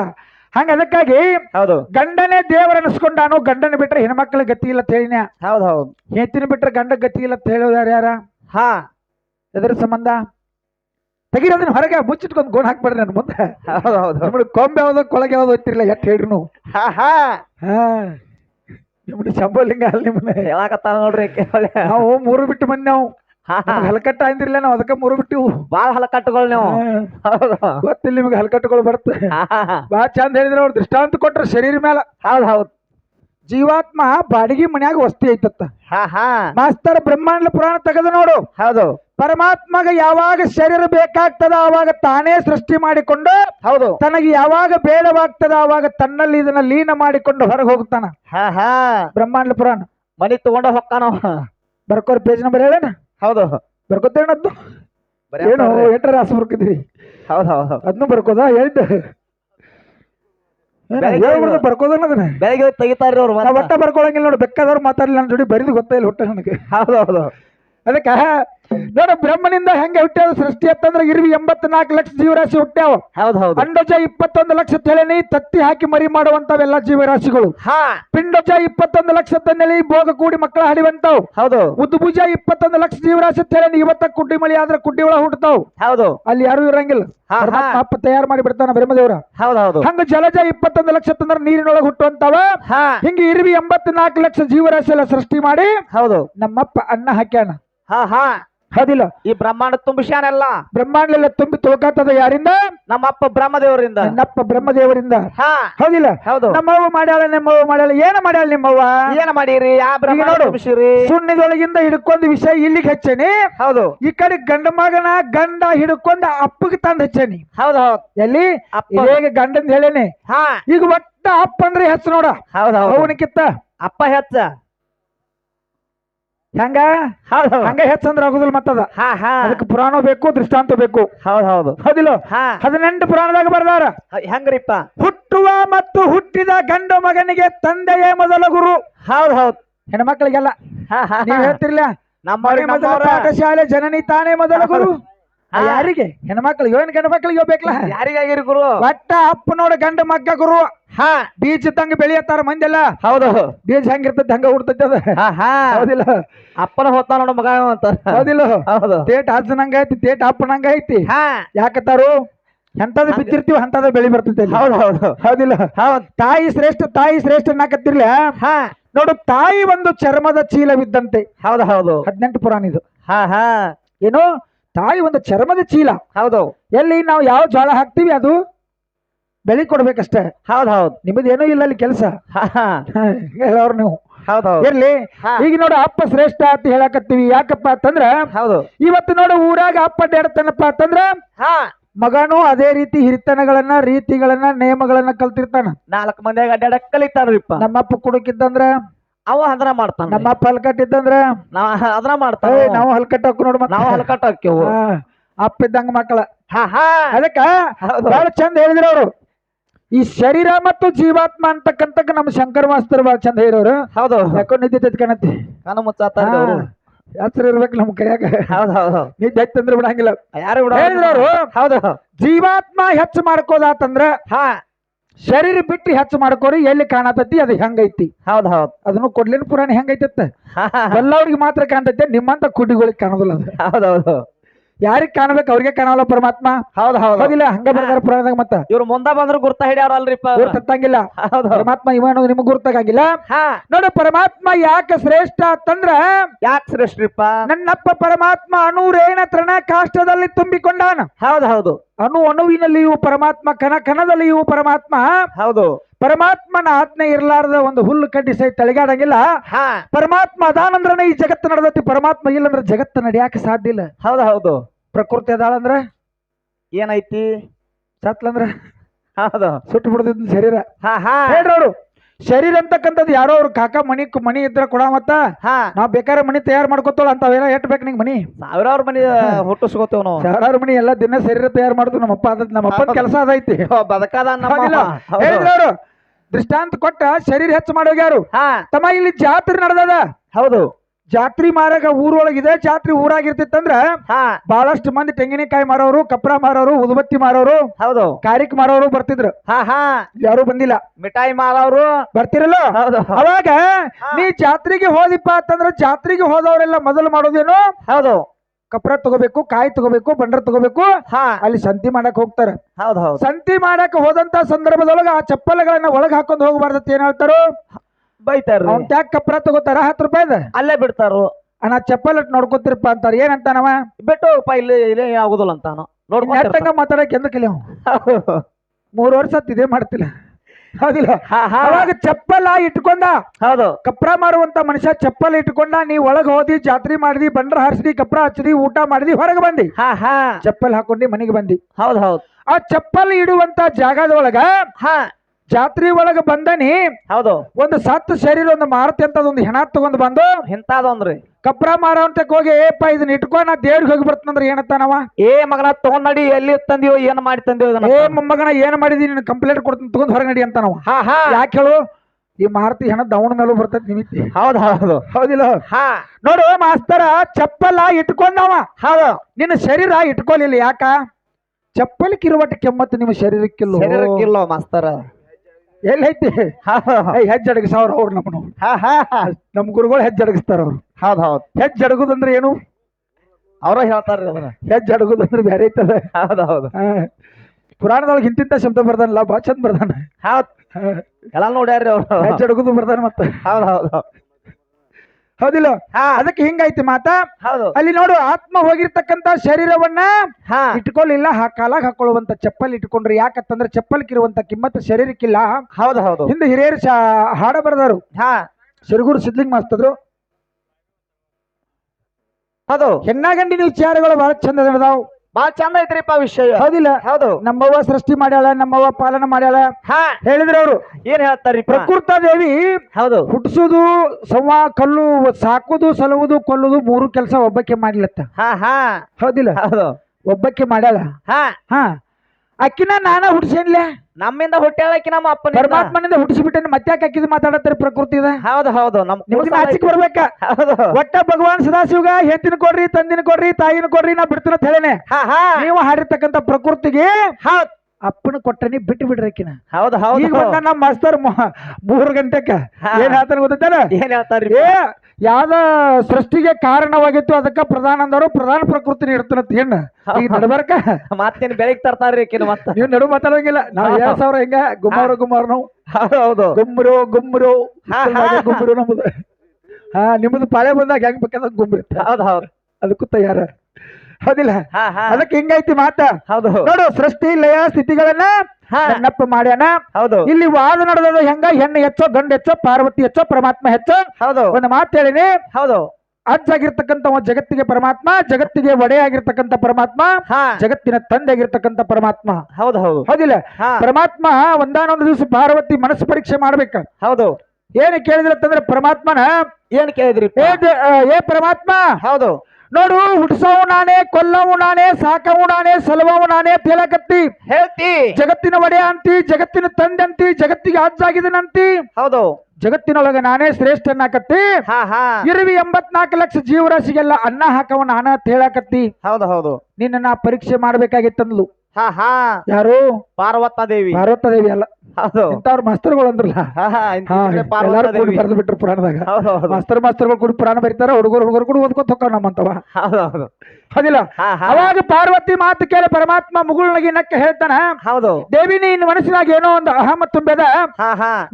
ಹಂಗ ಅದಕ್ಕಾಗಿ ಹೌದು. ಗಂಡನೇ ದೇವರ ಅನಿಸ್ಕೊಂಡಾನು ಗಂಡನ ಬಿಟ್ರೆ ಹೆಣ್ಮಕ್ಳ ಗತಿ ಇಲ್ಲ ಹೇಳಿನ ಹೌದು ಹೌದು. ಹೆತ್ತಿನ ಬಿಟ್ರೆ ಗಂಡ ಗತಿ ಇಲ್ಲ ಅಂತ ಹೇಳೋದಾರ ಯಾರ? ಹಾ. ಎದ್ರ ಸಂಬಂಧ? ತೆಗಿರೋದನ್ನ ಹೊರಗೆ ಮುಚ್ಚಿಟ್ಕೊಂಡು ಗೋಣ ಹಾಕ್ಬೇಡ್ರಿ ನನ್ನ ಮುಂದೆ. ಹೌದು ಕೊಂಬೆ ಯಾವ್ದೋ ಕೊಳಗೆ ಯಾವ್ದು ಹೋಗ್ತಿರ್ಲಿಲ್ಲ ಎಟ್ ಹೇಳ್ರು ಹಾ ಹಾ. ಹಾ. ಶಂಭಲಿಂಗ ಅಲ್ಲ ನಿಮ್ಮನೆ ಹೇಳಕತ್ತಾನ ನೋಡ್ರಿ ಕೇವಲ ನಾವು ಮೂರು ಬಿಟ್ಟು ಬಂದ್ ನಾವು. ಹಾ ಹಾ. ಹಲಕಟ್ಟ ಅಂದಿರ್ಲಿಲ್ಲ ನಾವು ಅದಕ್ಕೆ ಮೂರು ಬಿಟ್ಟು ಬಾಳ ಹಲಕಟ್ಟುಗಳು ನೀವು. ಹೌದು. ಗೊತ್ತಿಲ್ಲ ನಿಮ್ಗೆ ಹಲಕಟ್ಟುಗಳು ಬರುತ್ತೆ. ಹಾ ಹಾ ಹಾ. ಬಾ ಚಂದ ಹೇಳಿದ್ರೆ ಅವ್ರು ದೃಷ್ಟಾಂತ ಕೊಟ್ರು ಶರೀರ ಮೇಲೆ ಹೌದು ಹೌದು. ಜೀವಾತ್ಮ ಬಾಡಿಗೆ ಮನ್ಯಾಗ ವಸ್ತಿ ಐತತ್ತ. ಹಾ ಹಾ. ಮಾಸ್ತರ ಬ್ರಹ್ಮಾಂಡ ಪುರಾಣ ತೆಗೆದು ನೋಡು. ಹೌದು. ಪರಮಾತ್ಮಗ ಯಾವಾಗ ಶರೀರ ಬೇಕಾಗ್ತದ ಆವಾಗ ತಾನೇ ಸೃಷ್ಟಿ ಮಾಡಿಕೊಂಡು ಹೌದು. ತನಗೆ ಯಾವಾಗ ಬೇಡವಾಗ್ತದ ಆವಾಗ ತನ್ನಲ್ಲಿ ಇದನ್ನ ಲೀನ ಮಾಡಿಕೊಂಡು ಹೊರಗೆ ಹೋಗ್ತಾನ. ಹಾ ಹಾ. ಬ್ರಹ್ಮಾಂಡ ಪುರಾಣ. ಮನಿ ತಗೊಂಡ ಹೊಕ್ಕಾನ ಬರ್ಕೋರ್ ಪೇಜ್ ನಂಬರ್ ಹೇಳೇನ? ಹೌದು. ಬರ್ಕೋತೇನದ್ದು? ಏನು ಎಂಟರ ರಾಸ ಬರ್ಕಿದ್ರಿ ಹೌದು ಹೌದು ಅದನ್ನು ಬರ್ಕೋದ? ಹೇಳ್ದ ಬೆಳಗ್ಗೆ ಹೇಳ್ಬಿಡ್ದು ಬರ್ಕೋದನ್ನದನ್ನ ಬೆಳಿಗ್ಗೆ ಹೋಗಿ ತೆಗಿತಾರ್ರಿ ಅವ್ರು ನಾ ಒಟ್ಟ ಬರ್ಕೊಳಂಗಿಲ್ಲ ನೋಡಿ ಬೇಕಾದವ್ರು ಮಾತಾಡಲಿಲ್ಲ ನನ್ನ ಜೋಡಿ ಬರೀದು ಗೊತ್ತಾಯಿಲ್ಲ ಹೊಟ್ಟೆ ನನಗೆ. ಹೌದು ಹೌದು ಅದಕ್ಕ ನೋಡ ಬ್ರಹ್ಮನಿಂದ ಹೆಂಗೆ ಹುಟ್ಟ್ಯಾವ? ಸೃಷ್ಟಿ ಅಂತಂದ್ರೆ ಇರ್ವಿ ಎಂಬತ್ನಾಲ್ಕು ಲಕ್ಷ ಜೀವರಾಶಿ ಹುಟ್ಟ್ಯಾವ. ಹೌದು ಹೌದು. ಅಂಡಜ ಇಪ್ಪತ್ತೊಂದು ಲಕ್ಷ ತೆಳೆನಿ ತತ್ತಿ ಹಾಕಿ ಮರಿ ಮಾಡುವಂತವೆಲ್ಲ ಜೀವರಾಶಿಗಳು. ಹಾ. ಪಿಂಡಜ ಇಪ್ಪತ್ತೊಂದು ಲಕ್ಷ ತನ್ನೆಲಿ ಭೋಗ ಕೂಡಿ ಮಕ್ಕಳ ಹಡಿವಂತಾವ್ ಹೌದು. ಉದ್ಭುಜ ಇಪ್ಪತ್ತೊಂದು ಲಕ್ಷ ಜೀವರಾಶಿ ತೆಳೆನಿ ಇವತ್ತ ಕುಡ್ಡಿ ಮಳಿ ಆದ್ರೆ ಕುಡ್ಡಿ ಒಳ ಹುಟ್ಟತಾವ್ ಹೌದು. ಅಲ್ಲಿ ಯಾರು ಇರಂಗಿಲ್ಲ. ಅಪ್ಪ ತಯಾರು ಮಾಡಿ ಬಿಡ್ತಾನ ಬ್ರಹ್ಮದೇವ್ರ. ಹೌದು ಹೌದು. ಹಂಗ ಜಲಜ ಇಪ್ಪತ್ತೊಂದು ಲಕ್ಷ ತಂದ್ರೆ ನೀರಿನೊಳಗೆ ಹುಟ್ಟುವಂತವ ಹಾ. ಹಿಂಗ ಇರ್ವಿ ಎಂಬತ್ನಾಲ್ಕು ಲಕ್ಷ ಜೀವರಾಶಿ ಎಲ್ಲ ಸೃಷ್ಟಿ ಮಾಡಿ. ಹೌದು. ನಮ್ಮಪ್ಪ ಅನ್ನ ಹಾಕ್ಯಾನ. ಹಾ ಹಾ. ಹೌದಿಲ್ಲ ಈ ಬ್ರಹ್ಮಾಂಡ ತುಂಬಿಸ್ಯಾನೆಲ್ಲ. ಬ್ರಹ್ಮಾಂಡಲೆಲ್ಲ ತುಂಬಿ ತುಳ್ಕಾತದ ಯಾರಿಂದ? ನಮ್ಮಪ್ಪ ಬ್ರಹ್ಮದೇವರಿಂದ. ನನ್ನಪ್ಪ ಬ್ರಹ್ಮದೇವರಿಂದ. ಹಾ. ಹೌದಿಲ್ಲ? ಹೌದು. ನಮ್ಮವ್ವ ಮಾಡ್ಯಾಳ ನಿಮ್ಮವ್ವ ಮಾಡ್ಯಾಳ ಏನ ಮಾಡ್ಯಾಳ ನಿಮ್ಮವ್ವ? ಏನ ಮಾಡಿರಿ? ಯಾ ಬ್ರಹ್ಮ ನೋಡು. ತುಂಬಿಸಿರಿ? ಸುಣ್ಣಿದೊಳಗಿಂದ ಹಿಡ್ಕೊಂಡ್ ವಿಷಯ ಇಲ್ಲಿಗೆ ಹಚ್ಚೇನಿ. ಹೌದು. ಈ ಕಡೆ ಗಂಡ ಮಗನ ಗಂಡ ಹಿಡ್ಕೊಂಡ ಅಪ್ಪಗೆ ತಂದ್ ಹಚ್ಚೇನಿ. ಹೌದು ಹೌದು. ಎಲ್ಲಿ? ಹೇಗೆ ಗಂಡಂದ ಹೇಳೇನಿ? ಹಾ. ಈಗ ಒಟ್ಟ ಅಪ್ಪ ಅಂದ್ರೆ ಹೆಚ್ಚು ನೋಡ. ಹೌದು ಹೌದು. ಅವನಕ್ಕಿತ್ತ ಅಪ್ಪ ಹೆಚ್ಚ. ಹೆಂಗ? ಹೌದು ಹೌದ್. ಹಂಗ ಹೆಚ್ಚಂದ್ರ ಆಗುದಿಲ್ಲ ಮತ್ತದ. ಹಾ ಹಾ. ಅದಕ್ಕೆ ಪುರಾಣ ಬೇಕು ದೃಷ್ಟಾಂತ ಬೇಕು. ಹೌದು ಹೌದು. ಹೌದಿಲ್ಲ? ಹಾ. ಹದಿನೆಂಟು ಪುರಾಣದಾಗ ಬರ್ದಾರ. ಹೆಂಗ್ರಿಪ್ಪ? ಹುಟ್ಟುವ ಮತ್ತು ಹುಟ್ಟಿದ ಗಂಡು ಮಗನಿಗೆ ತಂದೆಯೇ ಮೊದಲ ಗುರು. ಹೌದು ಹೌದು. ಹೆಣ್ಮಕ್ಳಿಗೆಲ್ಲ. ಹಾ ಹಾ ನೀವ್ ಹೇಳ್ತಿರ್ಲ ನಮ್ಮ ಮನೆ ಮೊದಲ ಪಾಠಶಾಲೆ ಜನನಿ ತಾನೇ ಮೊದಲ ಗುರು. ಯಾರಿಗೆ? ಹೆಣ್ಮಕ್ಳಿಗೆ ಏನ್ ಗಂಡ ಮಕ್ಳಿಗೆ ಬೇಕಲ್ಲ ಯಾರಿಗಾಗಿರಿ ಗುರು? ಒಟ್ಟ ಅಪ್ಪ ನೋಡ ಗಂಡ ಮಗ್ಗ ಗುರು. ಹಾ. ಬೀಜ ತಂಗ ಬೆಳೆಯತ್ತಾರ ಮಂದೆಲ್ಲ ಹೌದು. ಬೀಜ ಹೆಂಗಿರ್ತೈತಿ ಹಂಗ ಹುಡ್ತೈತಿ ಅದ? ಹಾ ಹಾ. ಹೌದಿಲ್ಲ? ಅಪ್ಪನ ಹೋತ ನೋಡ ಮಗ ಅಂತ. ಹೌದಿಲ್ಲ? ಹೌದು. ತೇಟ್ ಅಜ್ಜನಂಗ ಐತಿ ತೇಟ್ ಅಪ್ಪನಂಗ ಐತಿ. ಹಾ. ಯಾಕತ್ತಾರು? ಎಂತದ ಬಿತ್ತಿರ್ತೀವಿ ಅಂತದ ಬೆಳಿ ಬರ್ತೈತಿ ಹೌದು ಹೌದು. ಹೌದಿಲ್ಲ? ಹೌದು. ತಾಯಿ ಶ್ರೇಷ್ಠ ತಾಯಿ ಶ್ರೇಷ್ಠ ನಾಕತ್ತಿರ್ಲ ಹಾ. ನೋಡು ತಾಯಿ ಒಂದು ಚರ್ಮದ ಚೀಲವಿದ್ದಂತೆ. ಹೌದು ಹೌದು. ಹದಿನೆಂಟು ಪುರಾಣ ಇದು. ಹಾ ಹಾ. ಏನು? ತಾಯಿ ಒಂದು ಚರ್ಮದ ಚೀಲ. ಹೌದು. ಎಲ್ಲಿ ನಾವು ಯಾವ ಜೋಳ ಹಾಕ್ತಿವಿ ಅದು ಬೆಳಿ ಕೊಡ್ಬೇಕಷ್ಟೇ. ಹೌದು ಹೌದು. ನಿಮ್ಮದು ಏನೂ ಇಲ್ಲ ಅಲ್ಲಿ ಕೆಲಸ. ಹೇಳೋರು ನೀವು. ಹೌದು ಹೌದು. ಇರ್ಲಿ. ಈಗ ನೋಡು ಅಪ್ಪ ಶ್ರೇಷ್ಠ ಅಂತ ಹೇಳಕತ್ತೀವಿ. ಯಾಕಪ್ಪ ಅಂತಂದ್ರ ಹೌದು. ಇವತ್ತು ನೋಡು ಊರಾಗ ಅಪ್ಪ ಅಡ್ಡಾಡ್ತಾನಪ್ಪ ಅಂತಂದ್ರ ಹಾ. ಮಗನು ಅದೇ ರೀತಿ ಹಿರಿತನಗಳನ್ನ ರೀತಿಗಳನ್ನ ನಿಯಮಗಳನ್ನ ಕಲ್ತಿರ್ತಾನ. ನಾಲ್ಕು ಮಂದಿಯಾಗ ಅಡ್ಡಾಡಕ್ ಕಲಿತಾರ ನಮ್ಮಪ್ಪ ಕುಡುಕಿದ್ದಂದ್ರ ಅವ ಅದನ್ನ ಮಾಡ್ತಾನ ನಮ್ಮಪ್ಪ ಹಲ್ಕಟ್ ಇದ್ದಂದ್ರ? ನಾವ್ ಅದನ್ನ ಮಾಡ್ತಾನ ನಾವು ಹಲ್ಕಟ್ ಹಾಕು ನೋಡು ನಾವು ಹಲ್ಕಟ್ ಹಾಕ್ಯವು ಅಪ್ಪ ಇದ್ದಂಗ ಮಕ್ಕಳ. ಹಾ ಹಾ. ಅದಕ್ಕ. ಬಹಳ ಚಂದ ಹೇಳಿದ್ರು ಅವರು. ಈ ಶರೀರ ಮತ್ತು ಜೀವಾತ್ಮ ಅಂತಕ್ಕಂತ ನಮ್ಮ ಶಂಕರ ಮಾಸ್ತರ್ ಬಹಳ ಚಂದ ಹೇಳೋರು ಹೌದು. ಯಾಕೋ ನಿದ್ದೆ ತೆತ್ಕಣತಿ ಕಣ ಮುಚ್ಚಾತ ಹೆಸರು ಇರ್ಬೇಕು ನಮ್ ಕೈಯಾಗ. ಹೌದು ಹೌದು. ನಿದ್ದೆ ಅಂದ್ರೆ ಬಿಡಂಗಿಲ್ಲ. ಯಾರು ಹೇಳಿದ್ರು ಹೌದು. ಜೀವಾತ್ಮ ಹೆಚ್ಚು ಮಾಡ್ಕೋದಾತಂದ್ರ ಹಾ. ಶರೀರ ಬಿಟ್ಟು ಹೆಚ್ಚು ಮಾಡ್ಕೋರಿ ಎಲ್ಲಿ ಕಾಣತತಿ ಅದು ಹೆಂಗೈತಿ. ಹೌದ್ ಹೌದ್. ಅದನ್ನು ಕೊಡ್ಲಿನ ಪುರಾಣ ಹೆಂಗೈತತ್ತ. ಎಲ್ಲವ್ರಿಗೆ ಮಾತ್ರ ಕಾಣ್ತೈತೆ ನಿಮ್ಮಂತ ಕುಡಿಗಳಿಗೆ ಕಾಣೋದಿಲ್ಲ ಅದು. ಹೌದು ಹೌದು ಯಾರಿಗ್ ಕಾಣ್ಬೇಕು ಅವ್ರಿಗೆ ಕಾಣಲ್ಲ ಪರಮಾತ್ಮ. ಹೌದ್ ಹೌದು. ಹೌದಿಲ್ಲ ಹಂಗ ಬರ್ತಾರ ಪುರಾಣದಾಗ ಮತ್ತ. ಇವ್ರು ಮುಂದ ಬಂದ್ರು ಗುರ್ತ ಹಿಡಿಯಾರಲ್ರಿ ಗುರ್ತಂಗಿಲ್ಲ ಹೌದು ಪರಮಾತ್ಮ ಇವ ನಿಮ್ಗೆ ಗುರ್ತಾಗಿಲ್ಲ ನೋಡು ಪರಮಾತ್ಮ ಯಾಕೆ ಶ್ರೇಷ್ಠ ಅಂತಂದ್ರ ಯಾಕೆ ಶ್ರೇಷ್ಠರಿಪ್ಪ? ನನ್ನಪ್ಪ ಪರಮಾತ್ಮ ಅನೂರೇಣ ತೃಣ ಕಾಷ್ಟದಲ್ಲಿ ತುಂಬಿಕೊಂಡಾನ. ಹೌದ್ ಹೌದು. ಅಣು ಅಣುವಿನಲ್ಲಿಯೂ ಪರಮಾತ್ಮ ಕಣ ಕಣದಲ್ಲಿಯೂ ಪರಮಾತ್ಮ. ಹೌದು. ಪರಮಾತ್ಮನ ಆತ್ಮ ಇರಲಾರದ ಒಂದು ಹುಲ್ಲು ಕಡ್ಡಿ ಸಹಿತ ತಳಿಗಾಡಂಗಿಲ್ಲ ಪರಮಾತ್ಮ ಅದಾನಂದ್ರನೇ ಈ ಜಗತ್ತು ನಡೆದತಿ ಪರಮಾತ್ಮ ಇಲ್ಲಂದ್ರ ಜಗತ್ತು ನಡೆಯಾಕ ಸಾಧ್ಯ ಇಲ್ಲ. ಹೌದು ಹೌದು. ಪ್ರಕೃತಿ ಅದಾಳಂದ್ರ ಏನೈತಿ? ಸತ್ಲಂದ್ರ ಹೌದು. ಸುಟ್ಟು ಬಿಡ್ತಿದ್ ಶರೀರ. ಹಾ ಹಾ. ಹೇಳ್ರವ್ರು ಶರೀರ ಅಂತಕ್ಕಂಥದ್ದು ಯಾರೋ ಅವ್ರ ಕಾಕ ಮನಿ ಮನಿ ಇದ್ರ ಕೊಡ ಮತ್ತ? ಹಾ. ನಾವ್ ಬೇಕಾದ್ರೆ ಮನಿ ತಯಾರು ಮಾಡ್ಕೋತೋಳ ಅಂತಾವೆಲ್ಲ ಎಟ್ ಬೇಕು ನಿಂಗೆ ಮನಿ? ಸಾವಿರಾರು ಮನಿ ಹುಟ್ಟಿಸ್ಕೋತೇವ್ ನಾವು. ಸಾವಿರಾರು ಮನಿ ಎಲ್ಲ ದಿನ ಶರೀರ ತಯಾರು ಮಾಡುದು ನಮ್ಮ ಅಪ್ಪ ಅದ ನಮ್ಮ ಅಪ್ಪನ ಕೆಲಸ ಅದೈತಿ ಬದಕಾದ ದೃಷ್ಟಾಂತ ಕೊಟ್ಟ ಶರೀರ ಹೆಚ್ಚು ಮಾಡೋಗ್ಯಾರು ತಮ್ಮ ಇಲ್ಲಿ ಜಾತ್ರೆ ನಡೆದದ? ಹೌದು. ಜಾತ್ರಿ ಮಾರಾಗ ಊರೊಳಗಿದೆ ಜಾತ್ರಿ ಊರಾಗಿರ್ತಿತ್ತಂದ್ರ ಹಾ. ಬಹಳಷ್ಟು ಮಂದಿ ತೆಂಗಿನಕಾಯಿ ಮಾರೋರು ಕಪ್ರ ಮಾರೋರು ಉದ್ಬತ್ತಿ ಮಾರೋರು ಹೌದು. ಕಾರಿಕ್ ಮಾರೋರು ಬರ್ತಿದ್ರು. ಹಾ ಹಾ. ಯಾರು ಬಂದಿಲ್ಲ. ಮಿಠಾಯಿ ಮಾರೋರು ಬರ್ತಿರಲ್ಲ? ಹೌದು. ಅವಾಗ ನೀ ಜಾತ್ರೆಗೆ ಹೋದಿಪ್ಪ ಅಂತಂದ್ರ ಜಾತ್ರೆಗೆ ಹೋದವರೆಲ್ಲ ಮೊದಲು ಮಾಡೋದೇನು? ಹೌದು. ಕಪ್ರ ತಗೋಬೇಕು ಕಾಯಿ ತಗೋಬೇಕು ಬಂಡರ್ ತಗೋಬೇಕು ಹಾ. ಅಲ್ಲಿ ಸಂತಿ ಮಾಡಕ್ ಹೋಗ್ತಾರ. ಹೌದು ಹೌದು. ಸಂತಿ ಮಾಡಕ್ ಹೋದಂತ ಸಂದರ್ಭದೊಳಗ ಆ ಚಪ್ಪಲಗಳನ್ನ ಒಳಗ್ ಹಾಕೊಂಡ್ ಹೋಗಬಾರ್ದತ್ ಏನ್ ಹೇಳ್ತಾರೋ? ಬೈತಾರ್ರಿ. ಅವ್ನ್ ಟ್ಯಾಕ್ ಕಪ್ರ ತಗೋತಾರ? ಹತ್ತು ರೂಪಾಯಿದ ಅಲ್ಲೇ ಬಿಡ್ತಾರು. ಅಣ್ಣ ಚಪ್ಪಲ್ ಇಟ್ಟು ನೋಡ್ಕೋತಿರಪ್ಪ ಅಂತಾರ. ಏನಂತಾನವ ಬಿಟ್ಟು ಪಾ ಇಲ್ಲಿ ಇಲ್ಲೇ ಆಗುದಿಲ್ಲ ಅಂತಾನು ನೋಡ್ಕೊಂಡ್ ಮಾತಾಡಕ್ ಎಂದಕ್ಕಿಲ್ಲ ಅವ ಮೂರ್ ವರ್ಷ ಇದೇ ಮಾಡ್ತಿಲ್ಲ. ಹೌದಿಲ್ಲ ಅವಾಗ ಚಪ್ಪಲ ಇಟ್ಕೊಂಡ. ಹೌದು. ಕಪ್ರ ಮಾರುವಂತ ಮನುಷ್ಯ ಚಪ್ಪಲ್ ಇಟ್ಕೊಂಡ ನೀ ಒಳಗ ಹೋದಿ ಜಾತ್ರೆ ಮಾಡಿದಿ ಬಂಡ್ರ ಹಾರಿಸಿದಿ ಕಪ್ರ ಹಚ್ಚಿದಿ ಊಟ ಮಾಡಿದಿ ಹೊರಗೆ ಬಂದಿ. ಹಾ ಹಾ. ಚಪ್ಪಲ್ ಹಾಕೊಂಡಿ ಮನೆಗೆ ಬಂದಿ. ಹೌದು ಹೌದು. ಆ ಚಪ್ಪಲ್ ಇಡುವಂತ ಜಾಗದೊಳಗ ಹಾ. ಜಾತ್ರೆ ಒಳಗ ಬಂದನಿ. ಹೌದು. ಒಂದು ಸತ್ತು ಶರೀರ ಒಂದು ಮಾರುತಿ ಅಂತ ಒಂದು ಹೆಣ ತಗೊಂಡ್ ಬಂದು ಇಂತಾದೊಂದ್ರಿ ಕಪ್ರ ಮಾರೋಂತಕ್ ಹೋಗಿ ಏಪ ಇದನ್ನ ಇಟ್ಕೊಂಡ್ ನಾ ದೇವ್ರಿಗೆ ಹೋಗಿ ಬರ್ತಂದ್ರ ಏನತ್ತಾನವ ಏ ಮಗನ ತಗೊಂಡ್ ನಡಿ ಎಲ್ಲಿ ತಂದಿಯೋ ಏನ್ ಮಾಡಿ ತಂದಿಯೋ ಇದನ್ನ. ಏ ಮೊಮ್ಮಗನ ಏನ್ ಮಾಡಿದಿ ನೀನು ಕಂಪ್ಲೇಂಟ್ ಕೊಡ್ತೀನಿ ತಗೊಂಡ್ ಹೊರಗೆ ನಡಿ ಅಂತಾನವ. ಹಾ ಹಾ. ಯಾಕೆ ಹೇಳು? ಈ ಮಾರುತಿ ಹೆಣ ದವಣ ಮೇಲೂ ಬರ್ತೈತಿ ನಿಮಿತ್ತಿ. ಹೌದು ಹೌದು. ಹೌದಿಲ್ಲ? ಹಾ. ನೋಡು ಮಾಸ್ತರ ಚಪ್ಪಲ ಇಟ್ಕೊಂಡವ. ಹೌದು. ನಿನ್ನ ಶರೀರ ಇಟ್ಕೊಲಿಲ್ಲ ಯಾಕ? ಚಪ್ಪಲಿಕ್ಕಿರುವಟ್ಟ ಕೆಮ್ಮತ್ತು ನಿಮ್ಮ ಶರೀರಕ್ಕಿಲ್ಲ? ಶರೀರಕ್ಕಿಲ್ಲ ಮಾಸ್ತರ. ಎಲ್ಲೈತಿ? ಹೆಜ್ಜೆ ಅಡಗಿಸವ್ರ ಅವ್ರು ನಮ್ಮನು ಹಾ ಹಾ ನಮ್ಮ ಗುರುಗಳು ಹೆಜ್ಜೆ ಅಡಗಿಸ್ತಾರ ಅವ್ರು. ಹೌದು ಹೌದು. ಹೆಜ್ಜೆ ಅಡಗುದಂದ್ರೆ ಏನು? ಅವ್ರ ಹೇಳ್ತಾರ್ರಿ ಅದನ್ನ. ಹೆಜ್ಜೆ ಅಡಗುದಂದ್ರೆ ಬೇರೆ ಐತದ? ಹೌದು ಹೌದು. ಹಾ. ಪುರಾಣದೊಳಗೆ ಇಂತಿಂತ ಶಬ್ದ ಬರ್ದಾನಲ್ಲ ಬಾ ಚಂದ ಬರ್ದಾನ. ಹೌದ್. ಎಲ್ಲ ನೋಡ್ಯಾರ್ರಿ ಅವ್ರು. ಹೆಜ್ಜೆ ಅಡಗುದು ಬರ್ದಾನ ಮತ್ತ. ಹೌದು ಹೌದು. ಹೌದಿಲ್ಲ? ಅದಕ್ಕೆ ಹಿಂಗೈತಿ ಮಾತ? ಹೌದು. ಅಲ್ಲಿ ನೋಡು ಆತ್ಮ ಹೋಗಿರ್ತಕ್ಕಂತ ಶರೀರವನ್ನ ಇಟ್ಕೊಳ್ಳಿಲ್ಲ ಆ ಕಾಲಾಗ ಹಾಕೊಳ್ಳುವಂತ ಚಪ್ಪಲ್ ಇಟ್ಕೊಂಡ್ರಿ. ಯಾಕಂತಂದ್ರೆ ಚಪ್ಪಲ್ಕಿರುವಂತ ಕಿಮ್ಮತ್ತು ಶರೀರಕ್ಕಿಲ್ಲ. ಹೌದು ಹೌದು. ಹಿಂದೆ ಹಿರಿಯರು ಹಾಡ ಬರೆದರು ಹಾ. ಸಿರುಗೂರು ಸಿದ್ಲಿಂಗ್ ಮಾಸ್ತದ್ರು ಹೌದು. ಹೆಣ್ಣಾಗಂಡಿನ ವಿಚಾರಗಳು ಬಹಳ ಚಂದ ನಡೆದಾವ್. ಬಾಳ ಚಂದ ಐತ್ರಿಪ್ಪ ವಿಷಯ. ಹೌದಿಲ್ಲ. ಹೌದು. ನಮ್ಮವ್ವ ಸೃಷ್ಟಿ ಮಾಡ್ಯಾಳ ನಮ್ಮವ್ವ ಪಾಲನ ಮಾಡ್ಯಾಳ. ಹಾ. ಹೇಳಿದ್ರು ಅವರು. ಏನ್ ಹೇಳ್ತಾರ್ರಿ ಪ್ರಕೃತ ದೇವಿ ಹೌದು. ಹುಟ್ಟಿಸೋದು ಸಂವಾ ಕಲ್ಲು ಸಾಕುದು ಸಲುವುದು ಕೊಲ್ಲುದು ಮೂರು ಕೆಲಸ ಒಬ್ಬಕ್ಕೆ ಮಾಡ್ಲತ್ತ. ಹಾ ಹಾ. ಹೌದಿಲ್ಲ? ಹೌದು. ಒಬ್ಬಕ್ಕೆ ಮಾಡ್ಯಾಳ. ಹಾ. ಹಾ. ಅಕ್ಕಿನ ನಾನ ಹುಟ್ಟಿಸೇನ್ಲೆ ನಮ್ಮಿಂದ ಹುಟ್ಟಿ ನಮ್ಮ ಅಪ್ಪ ಪರಮಾತ್ಮನಿಂದ ಹುಟ್ಟಿಸಿಬಿಟ್ಟೆ ಮತ್ತೆ ಯಾಕೆ ಅಕ್ಕಿದ್ ಮಾತಾಡತ್ತಾರೆ ಪ್ರಕೃತಿ ಇದೆ? ಹೌದು ಹೌದು. ನಮ್ ನಿಮ್ಗೆ ನಾಚಿಕೆ ಬರ್ಬೇಕ. ಹೌದು. ಒಟ್ಟ ಭಗವಾನ್ ಸದಾಶಿವಗ ಹೆತ್ತಿನ ಕೊಡ್ರಿ ತಂದಿನ ಕೊಡ್ರಿ ತಾಯಿನ ಕೊಡ್ರಿ ನಾ ಬಿಡ್ತೀನಿ ಅಂತ ಹೇಳೇನೆ. ಹಾ ಹಾ. ನೀವು ಹಾಡಿರ್ತಕ್ಕಂಥ ಪ್ರಕೃತಿಗೆ ಹೌದ್ ಅಪ್ಪನ ಕೊಟ್ಟನಿ ಬಿಟ್ಟು ಬಿಡ್ರಿ ಆಕಿನ. ಹೌದು ಹೌದು. ಈಗ ನಮ್ಮ ಮಾಸ್ತರ್ ಮೂರು ಗಂಟೆಕ. ಏನ್ ಹೇಳ್ತಾನೆ ಗೊತ್ತಾರ ಏನ್ ಹೇಳ್ತಾರ ಯಾವ್ದ ಸೃಷ್ಟಿಗೆ ಕಾರಣವಾಗಿತ್ತು ಅದಕ್ಕೆ ಪ್ರಧಾನ ಅಂದವರು ಪ್ರಧಾನ ಪ್ರಕೃತಿ ಇಡ್ತಾನಂತ ಏನು ಈಗ ನಡ್ಬರ್ಕ ಮತ್ತೇನ್ ಬೆಳಗ್ಗೆ ತರ್ತಾರ್ರಿ ಆಕಿನ ಮತ್ತ? ನೀವು ನಡು ಮಾತಾಡಂಗಿಲ್ಲ. ನಾವ್. ಎರಡ್ ಸಾವಿರ ಹೆಂಗ? ಗುಮ್ಮಾರು ಗುಮ್ಮಾರು ನಾವು. ಹೌದು ಗುಮ್ರು ಗುಮ್ರು. ಗುಮ್ರು ನಮ್ದು. ಹಾ ನಿಮ್ದು ಪಾಳೆ ಬಂದಾಗ ಹೆಂಗ್ ಬೇಕಾದ ಗುಮ್ರಿ ಹೌದು ಹೌದು. ಅದಕ್ಕೂ ತಯಾರ. ಹೌದಿಲ್ಲ? ಅದಕ್ಕೆ ಹಿಂಗೈತಿ ಮಾತಾ. ಹೌದು. ನೋಡು ಸೃಷ್ಟಿ ಲಯ ಸ್ಥಿತಿಗಳನ್ನ ಹಾ. ನನ್ನಪ್ಪ ಮಾಡ್ಯಾನ. ಹೌದು. ಇಲ್ಲಿ ವಾದ ನಡೆದ ಹೆಂಗ? ಹೆಣ್ಣು ಹೆಚ್ಚೋ ಗಂಡು ಹೆಚ್ಚೋ ಪಾರ್ವತಿ ಹೆಚ್ಚೋ ಪರಮಾತ್ಮ ಹೆಚ್ಚೋ. ಹೌದು. ಒಂದು ಮಾತು ಹೇಳಿನಿ. ಹೌದು. ಅಜ್ಜ ಆಗಿರ್ತಕ್ಕಂಥ ಜಗತ್ತಿಗೆ ಪರಮಾತ್ಮ ಜಗತ್ತಿಗೆ ಒಡೆ ಆಗಿರ್ತಕ್ಕಂಥ ಪರಮಾತ್ಮ ಹಾ. ಜಗತ್ತಿನ ತಂದೆ ಆಗಿರ್ತಕ್ಕಂಥ ಪರಮಾತ್ಮ. ಹೌದು ಹೌದು. ಹೌದಿಲ್ಲ? ಪರಮಾತ್ಮ ಒಂದಾನೊಂದು ದಿವಸ ಪಾರ್ವತಿ ಮನಸ್ಸು ಪರೀಕ್ಷೆ ಮಾಡ್ಬೇಕ. ಹೌದು. ಏನು ಕೇಳಿದ್ರಂತಂದ್ರೆ ಪರಮಾತ್ಮನ ಏನ್ ಕೇಳಿದ್ರಿ? ಏ ಪರಮಾತ್ಮ! ಹೌದು. ನೋಡು ಹುಡ್ಸವು ನಾನೇ ಕೊಲ್ಲವು ನಾನೇ ಸಾಕವು ನಾನೇ ಸಲವವು ನಾನೇ ತೇಲಕತ್ತಿ ಹೇಳ್ತಿ. ಜಗತ್ತಿನ ಒಡೆಯ ಅಂತಿ ಜಗತ್ತಿನ ತಂದೆ ಅಂತಿ ಜಗತ್ತಿಗೆ ಅಜ್ಜಾಗಿದನಂತಿ ಹೌದು. ಜಗತ್ತಿನೊಳಗೆ ನಾನೇ ಶ್ರೇಷ್ಠನಾಕತ್ತಿ. ಹಾ ಹಾ. ಇರುವಿ ಎಂಬತ್ನಾಲ್ಕು ಲಕ್ಷ ಜೀವರಾಶಿಗೆಲ್ಲ ಅನ್ನ ಹಾಕವ ನಾನ ಅಂತ ಹೇಳಾಕತ್ತಿ. ಹೌದು ಹೌದು. ನಿನ್ನ ನಾ ಪರೀಕ್ಷೆ ಮಾಡ್ಬೇಕಾಗಿತ್ತಂದ್ಲು. ಹಾ ಹಾ. ಯಾರು? ಪಾರ್ವತ ದೇವಿ. ಪಾರ್ವತ ದೇವಿ ಅಲ್ಲ. ಇಂಥವ್ರ ಮಾಸ್ತರ್ಗಳು ಅಂದ್ರಲ್ಲ. ಎಲ್ಲಾರು ಕೂಡಿ ಬರೆದು ಬಿಟ್ರು ಪುರಾಣದಾಗ. ಮಾಸ್ತರ್ ಮಾಸ್ತರ್ಗಳು ಕೂಡಿ ಪುರಾಣ ಬರೀತಾರ ಹುಡುಗರು ಹುಡುಗರು ಕೂಡ ಓದ್ಕೊತ ಹೋಗ್ತಾವ ನಮ್ಮಂತವ ಹೌದು ಹೌದು. ಹೌದಿಲ್ಲ? ಅವಾಗ ಪಾರ್ವತಿ ಮಾತು ಕೇಳಿ ಪರಮಾತ್ಮ ಮುಗುಳ್ನಗಿ ನಕ್ಕ ಹೇಳ್ತಾನ ಹೌದು. ದೇವಿ ನೀನ್ ಮನಸ್ಸಿನಾಗ ಏನೋ ಒಂದು ಅಹಮ ತುಂಬೆದ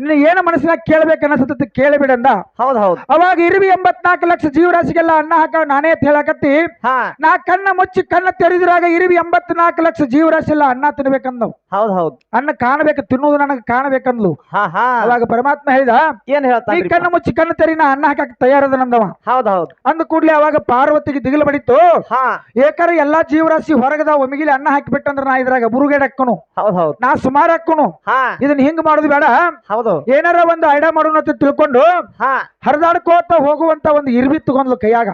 ನಿನ್ನ ಏನು ಮನಸ್ಸಿನಾಗ ಕೇಳ್ಬೇಕು ಅನ್ಸತ್ತ ಕೇಳಿಬಿಡಂದ. ಹೌದು ಹೌದು. ಅವಾಗ ಇರುವಿ ಎಂಬತ್ನಾಲ್ಕು ಲಕ್ಷ ಜೀವರಾಶಿಗೆಲ್ಲ ಅನ್ನ ಹಾಕ ನಾನೇ ಅಂತ ಹೇಳಕತ್ತಿ. ಹಾ. ನಾ ಕಣ್ಣ ಮುಚ್ಚಿ ಕಣ್ಣ ತೆರೆದ್ರಾಗ ಇರುವಿ ಎಂಬತ್ನಾಲ್ಕು ಲಕ್ಷ ಜೀವರಾಶಿ ಎಲ್ಲ ಅನ್ನ ತಿನ್ಬೇಕಂದವು. ಹೌದು ಹೌದು. ಅನ್ನ ಕಾಣಬೇಕು ತಿನ್ನುವುದು ನನಗೆ ಕಾಣಬೇಕಂದ್ಲು. ಹಾ ಹಾ. ಅವಾಗ ಪರಮಾತ್ಮ ಹೇಳಿದ ಏನ್ ಹೇಳ್ತಾ ಈ ಕಣ್ಣು ಮುಚ್ಚಿ ಕಣ್ಣು ತೆರಿ ನಾ ಅನ್ನ ಹಾಕಕ್ ತಯಾರದ ನಂದವ. ಹೌದು ಹೌದು. ಅಂದ ಕೂಡ್ಲೆ ಅವಾಗ ಪಾರ್ವತಿಗೆ ದಿಗಿಲು ಬಡಿತು ಹಾ. ಏಕಾರ ಎಲ್ಲಾ ಜೀವರಾಶಿ ಹೊರಗದ ಒಮ್ಮಿಗಿಲಿ ಅನ್ನ ಹಾಕಿಬಿಟ್ಟಂದ್ರ ನಾ ಇದ್ರಾಗ ಬುರುಗೇಡ್ ಹಾಕೋನು ಹೌದು ಹೌದು. ನಾ ಸುಮಾರು ಹಾಕೋನು ಹಾ. ಇದನ್ನ ಹಿಂಗ್ ಮಾಡುದು ಬೇಡ. ಹೌದು ಏನಾರ ಒಂದು ಐಡ ಮಾಡೋಣ ಅಂತ ತಿಳ್ಕೊಂಡು ಹಾ. ಹರಿದಾಡ್ಕೋತ ಹೋಗುವಂತ ಒಂದು ಇರ್ಬಿ ತಗೊಂಡ್ಲು ಕೈಯಾಗ.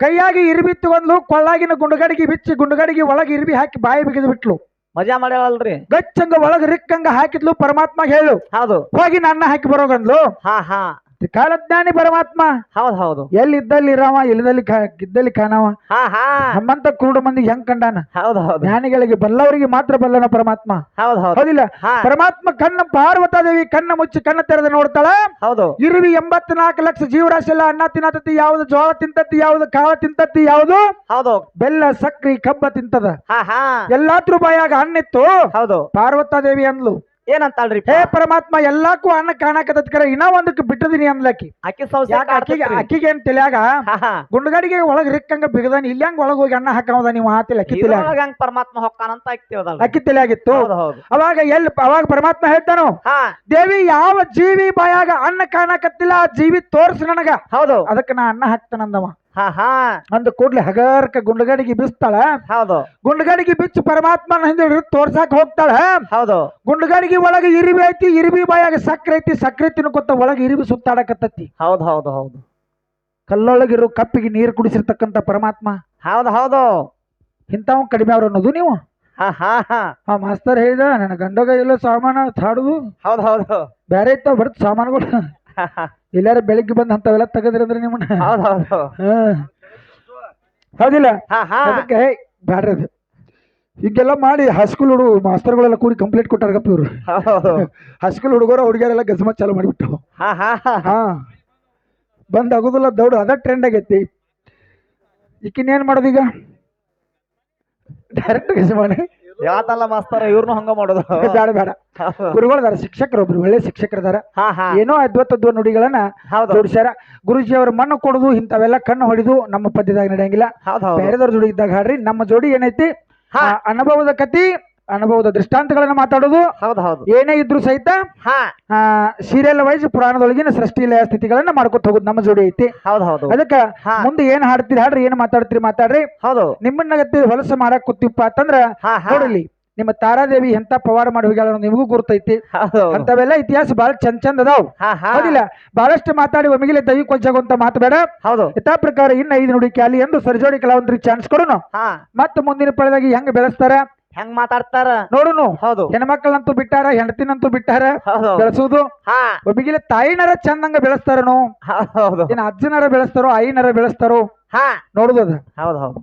ಕೈಯಾಗಿ ಇರ್ಬಿ ತಗೊಂಡ್ಲು ಕೊಳ್ಳಾಗಿನ ಗುಂಡಗಡಿಗೆ ಬಿಚ್ಚಿ ಗುಂಡಗಡಿಗೆ ಒಳಗೆ ಇರ್ಬಿ ಹಾಕಿ ಬಾಯಿ ಬಿಗಿದು ಬಿಟ್ಲು. ಮಜಾ ಮಾಡ್ಯಾವಲ್ರಿ ಗಚ್ಚಂಗ ಒಳಗ ರಿಕ್ಕಂಗ ಹಾಕಿದ್ಲು ಪರಮಾತ್ಮ ಹೇಳು. ಹೌದು. ಹೋಗಿ ನನ್ನ ಹಾಕಿ ಬರೋಗಂದ್ಲು. ಹಾ ಹಾ. ಕಾಲಜ್ಞಾನಿ ಪರಮಾತ್ಮ. ಹೌದು ಹೌದು. ಎಲ್ಲಿದ್ದಲ್ಲಿ ಇದ್ದಲ್ಲಿ ಇಲ್ಲದಲ್ಲಿ ಕಾ ಇದ್ದಲ್ಲಿ ಕಾಣವ ಹಾ ಹಾ. ನಮ್ಮಂತ ಕುರುಡು ಮಂದಿಗೆ ಹೆಂಗ್ ಕಂಡಾನ? ಹೌದು ಹೌದು. ಜ್ಞಾನಿಗಳಿಗೆ ಬಲ್ಲವರಿಗೆ ಮಾತ್ರ ಬಲ್ಲನ ಪರಮಾತ್ಮ. ಹೌದು ಹೌದು. ಹೌದಿಲ್ಲ? ಪರಮಾತ್ಮ ಕಣ್ಣ ಪಾರ್ವತಾದೇವಿ ಕಣ್ಣ ಮುಚ್ಚಿ ಕಣ್ಣ ತೆರೆದು ನೋಡ್ತಾಳ. ಹೌದು. ಇರುವಿ ಎಂಬತ್ನಾಲ್ಕು ಲಕ್ಷ ಜೀವರಾಶಿ ಎಲ್ಲ ಅನ್ನ ತಿನ್ನತತಿ ಯಾವ್ದು ಜೋಳ ತಿಂತತಿ ಯಾವ್ದು ಕಾಳ ತಿಂತತಿ ಯಾವ್ದು? ಹೌದು. ಬೆಲ್ಲ ಸಕ್ರಿ ಕಬ್ಬ ತಿಂತದ. ಹಾ ಹಾ. ಎಲ್ಲಾತ್ರ ಬಾಯಾಗ ಹಣ್ಣಿತ್ತು. ಹೌದು. ಪಾರ್ವತಾದೇವಿ ಅಂದ್ಲು. ಏನಂತಾಳ್ರಿ ಹೇ ಪರಮಾತ್ಮ ಎಲ್ಲಾಕು ಅನ್ನ ಕಾಣಕತ್ತ ಕರೆ. ಇನ್ನ ಒಂದಕ್ಕೆ ಬಿಟ್ಟದಿನಿ ಅಂದ್ಲಕಿ ಅಕ್ಕಿ ಸೌಸೆ ಯಾಕೆ ಅಕ್ಕಿಗೆ ಅಕ್ಕಿಗೆ ಏನ್ ತಿಳಿಯಾಗ? ಹಾ ಒಳಗ್ ರಿಕ್ಕಂಗ ಬಿಗದಾನಿ. ಇಲ್ಲಿ ಹಂಗ ಒಳಗ್ ಹೋಗಿ ಅನ್ನ ಹಾಕವದ ನೀವು ಆತಿಲ್ಲ ಅಕ್ಕಿ ತಿಳಿಯಾಗ. ಹಂಗ ಪರಮಾತ್ಮ ಹೊಕ್ಕಾನಂತ ಅಕ್ಕಿ ತಿಳಿಯಾಗಿತ್ತು. ಅವಾಗ ಎಲ್ ಅವಾಗ ಪರಮಾತ್ಮ ಹೇಳ್ತಾನು? ದೇವಿ ಯಾವ ಜೀವಿ ಬಾಯಾಗ ಅನ್ನ ಕಾಣಕತ್ತಿಲ್ಲ ಆ ಜೀವಿ ತೋರ್ಸ ನನಗ. ಹೌದು. ಅದಕ್ಕೆ ನಾ ಅನ್ನ ಹಾಕ್ತಾನಂದವ. ಹಾ ಹಾ. ಅಂದ ಕೂಡ್ಲೆ ಹಗರ್ಕ ಗುಂಡಗಡಿಗೆ ಬಿಸ್ತಾಳ. ಹೌದು. ಗುಂಡಗಡಿಗೆ ಬಿಚ್ಚು ಪರಮಾತ್ಮನ ಹಿಂದೆ ತೋರ್ಸಾಕ್ ಹೋಗ್ತಾಳ. ಹೌದು. ಗುಂಡಗಡಿಗೆ ಒಳಗೆ ಇರಿಬಿ ಐತಿ ಇರಿಬಿ ಬಾಯಾಗ ಸಕ್ಕರೆ ಐತಿ ಸಕ್ರೆ ತಿನ್ಕೊತ ಒಳಗೆ ಇರಿವಿ ಸುತ್ತಾಡಕತ್ತತಿ. ಹೌದು ಹೌದು ಹೌದು. ಕಲ್ಲೊಳಗಿರೋ ಕಪ್ಪಿಗೆ ನೀರು ಕುಡಿಸಿರ್ತಕ್ಕಂತ ಪರಮಾತ್ಮ. ಹೌದು ಹೌದು. ಇಂಥವ್ ಕಡಿಮೆ ಅವ್ರು ಅನ್ನೋದು ನೀವು. ಹಾ ಹಾ ಹಾ. ಆ ಮಾಸ್ತರ್ ಹೇಳಿದ ನನ್ನ ಗಂಡಗ ಎಲ್ಲ ಸಾಮಾನು ಹಾಡುದು. ಹೌದು ಹೌದು. ಬೇರೆ ಇತ್ತ ಬರ್ತ ಸಾಮಾನುಗಳು. ಎಲ್ಲಾರ ಬೆಳಿಗ್ಗೆ ಬಂದು ಅಂತವೆಲ್ಲ ತೆಗದ್ರಿ ಅಂದ್ರೆ ನಿಮ್ಮನ್ನ. ಹೌದು ಹೌದು ಹಾ. ಹೌದಿಲ್ಲ? ಹಾ ಹಾ. ಅದಕ್ಕೆ ಬ್ಯಾಡ್ರಿ ಅದು. ಹೀಗೆಲ್ಲ ಮಾಡಿ ಹೈಸ್ಕೂಲ್ ಹುಡುಗ ಮಾಸ್ತರ್ಗಳೆಲ್ಲ ಕೂಡಿ ಕಂಪ್ಲೀಟ್ ಕೊಟ್ಟಾರ ಗಪ್ಪ ಇವ್ರು. ಹೌದು. ಹೈಸ್ಕೂಲ್ ಹುಡುಗರು ಹುಡುಗಿಯರೆಲ್ಲ ಗಜಮ ಚಾಲು ಮಾಡಿಬಿಟ್ಟು. ಹಾ ಹಾ. ಹಾ. ಹಾ ಬಂದ್ ಆಗುದಿಲ್ಲ ದೌಡ್ ಅದ ಟ್ರೆಂಡ್ ಆಗೈತಿ. ಮಾಡೋದು ಮಾಡೋದೀಗ? ಡೈರೆಕ್ಟ್ ಗಜಮಾನೆ. ಯಾವತ್ತಲ್ಲ ಮಾಸ್ತಾರ ಇವ್ರನ್ನೂ ಹಂಗ ಮಾಡೋದು? ಬೇಡ ಬೇಡ. ಗುರುಗಳು ಗುರುಗಳದಾರ ಶಿಕ್ಷಕರು ಒಬ್ರು ಒಳ್ಳೆ ಶಿಕ್ಷಕರದಾರ. ಹಾ ಹಾ. ಏನೋ ಅದ್ವತ್ತದ್ವ ನುಡಿಗಳನ್ನ ಹೌದು. ಜೋಡಿಸ್ಯಾರ ಗುರುಜಿ ಅವ್ರ ಮಣ್ಣು ಕೊಡುದು ಇಂತವೆಲ್ಲ ಕಣ್ಣು ಹೊಡಿದು ನಮ್ಮ ಪದ್ಯದಾಗ ನಡೆಯಂಗಿಲ್ಲ. ಹೌದು ಹೌದು. ಬೇರೆದವ್ರ ಜೋಡಿ ಇದ್ದಾಗ ಹಾಡ್ರಿ ನಮ್ಮ ಜೋಡಿ ಏನೈತಿ? ಹಾ. ಆ ಅನುಭವದ ಕತಿ ಅನುಭವದ ದೃಷ್ಟಾಂತಗಳನ್ನ ಮಾತಾಡೋದು. ಹೌದು ಹೌದು. ಏನೇ ಇದ್ರು ಸಹಿತ ಹಾ. ಸೀರಿಯಲ್ ವೈಸ್ ಪುರಾಣದೊಳಗಿನ ಸೃಷ್ಟಿ ಲಯ ಸ್ಥಿತಿಗಳನ್ನ ಮಾಡ್ಕೊತ ಹೋಗುದು ನಮ್ಮ ಜೋಡಿ ಐತಿ. ಹೌದು ಹೌದು. ಅದಕ್ಕ. ಮುಂದೆ ಏನ್ ಹಾಡ್ತೀರಿ ಹಾಡ್ರಿ ಏನ್ ಮಾತಾಡ್ತೀರಿ ಮಾತಾಡ್ರಿ. ಹೌದು. ನಿಮ್ಮನ್ನ ಗತಿ ಹೊಲಸು ಮಾಡಕ್ ಕೂತಿಪ್ಪ ಅಂತಂದ್ರ ನೋಡಲಿ ನಿಮ್ಮ ತಾರಾದೇವಿ ಎಂತ ಪವಾರ ಮಾಡಿ ಹೋಗ್ಯಾಳ ನಿಮಗೂ ಗುರ್ತೈತಿ. ಅಂತವೆಲ್ಲ ಇತಿಹಾಸ ಬಹಳ ಚಂದ ಚಂದ ಅದಾವ್. ಹೌದಿಲ್ಲ ಬಹಳಷ್ಟು ಮಾತಾಡಿ ಒಮ್ಮಿಗಿಲೆ ದೈ ಕೊಂಚಾಗುವಂತ ಮಾತು ಬೇಡ. ಹೌದು. ಯಥಾ ಪ್ರಕಾರ ಇನ್ನ ಐದು ನುಡಿ ಕ್ಯಾಲಿ ಎಂದು ಸರ್ಜೋಡಿ ಕಲಾವಂತರಿಗೆ ಚಾನ್ಸ್ ಕೊಡೋಣ ಮತ್ತೆ ಮುಂದಿನ ಪಡೆದಾಗಿ ಹೆಂಗ್ ಬೆಳೆಸ್ತಾರ? ಹೆಂಗ್ ಮಾತಾಡ್ತಾರ? ನೋಡುನು. ಹೌದು. ಹೆಣ್ಮಕ್ಳಂತೂ ಬಿಟ್ಟಾರ ಹೆಂಡತಿನಂತೂ ಬಿಟ್ಟಾರ. ಹೌದು ಬೆಳೆಸುವುದು ಹಾ. ಒಮ್ಮಿಗಿಲೆ ತಾಯಿನರ ಚಂದಂಗ ಬೆಳೆಸ್ತಾರನು. ಹೌದು ಏನ್ ಅಜ್ಜನರ ಬೆಳೆಸ್ತಾರೋ ಆಯಿನರ ಬೆಳೆಸ್ತಾರೋ. ಹಾ. ನೋಡುದು ಅದ ಹೌದು ಹೌದು